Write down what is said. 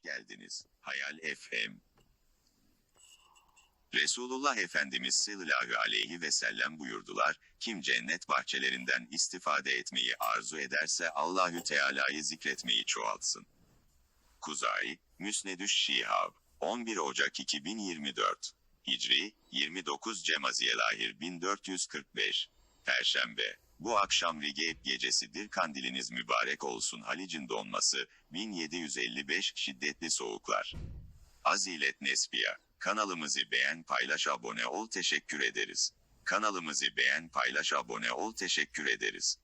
Geldiniz. Hayal FM. Resulullah Efendimiz sallallahu aleyhi ve sellem buyurdular, kim cennet bahçelerinden istifade etmeyi arzu ederse Allahü Teala'yı zikretmeyi çoğaltsın. Kuzay, Müsnedüş Şihab, 11 Ocak 2024, Hicri, 29 Cemaziyelahir 1445, Perşembe, bu akşam Rigeyip gecesidir kandiliniz mübarek olsun Halic'in donması, 1755 şiddetli soğuklar. Azilet Nesbiya, kanalımızı beğen paylaş abone ol teşekkür ederiz. Kanalımızı beğen paylaş abone ol teşekkür ederiz.